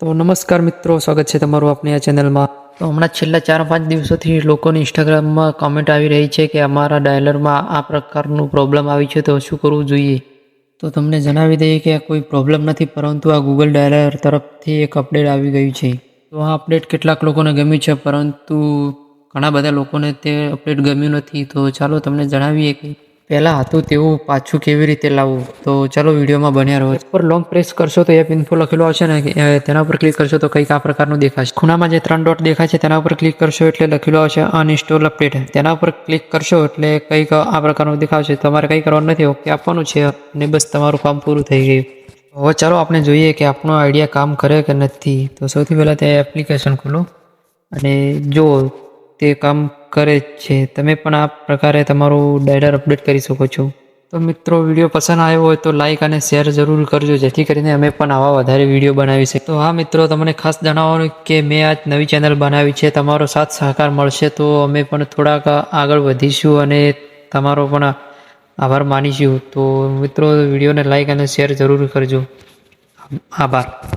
તો નમસ્કાર મિત્રો, સ્વાગત છે તમારું આપણી આ ચેનલમાં. તો હમણાં છેલ્લા ચાર પાંચ દિવસોથી લોકોની ઇન્સ્ટાગ્રામમાં કોમેન્ટ આવી રહી છે કે અમારા ડાયલરમાં આ પ્રકારનું પ્રોબ્લેમ આવી છે, તો શું કરવું જોઈએ? તો તમને જણાવી દઈએ કે આ કોઈ પ્રોબ્લેમ નથી, પરંતુ આ ગૂગલ ડાયલર તરફથી એક અપડેટ આવી ગયું છે. તો આ અપડેટ કેટલાક લોકોને ગમ્યું છે, પરંતુ ઘણા બધા લોકોને તે અપડેટ ગમ્યું નથી. તો ચાલો તમને જણાવીએ કે પહેલાં હતું તેવું પાછું કેવી રીતે લાવવું? તો ચાલો વિડીયોમાં બન્યા રહો. પર લોંગ પ્રેસ કરશો તો એપ ઇન્ફો લખેલો આવશે ને તેના ઉપર ક્લિક કરશો તો કંઈક આ પ્રકારનું દેખાશે. ખૂણામાં જે ત્રણ ડોટ દેખાય છે તેના ઉપર ક્લિક કરશો એટલે લખેલું આવશે અનઇન્સ્ટોલ અપડેટ તેના ઉપર ક્લિક કરશો એટલે કંઈક આ પ્રકારનું દેખાશે. તમારે કંઈ કરવાનું નથી. ઓકે, આપવાનું છે અને બસ તમારું કામ પૂરું થઈ ગયું. હવે ચાલો આપણે જોઈએ કે આપણો આઈડિયા કામ કરે કે નથી. તો સૌથી પહેલાં તે એપ્લિકેશન ખોલો અને જો તે કામ કરે જ છે. તમે પણ આ પ્રકારે તમારું ડાયડર અપડેટ કરી શકો છો. તો મિત્રો, વીડિયો પસંદ આવ્યો હોય તો લાઇક અને શેર જરૂર કરજો. જેથી કરીને અમે પણ આવા વધારે વીડિયો બનાવી શકીએ. તો હા મિત્રો, તમને ખાસ જણાવવાનું કે મેં આજ નવી ચેનલ બનાવી છે. તમારો સાથ સહકાર મળશે તો અમે પણ થોડાક આગળ વધીશું અને તમારો પણ આભાર માનીશું. તો મિત્રો, વિડીયોને લાઇક અને શેર જરૂર કરજો. આભાર.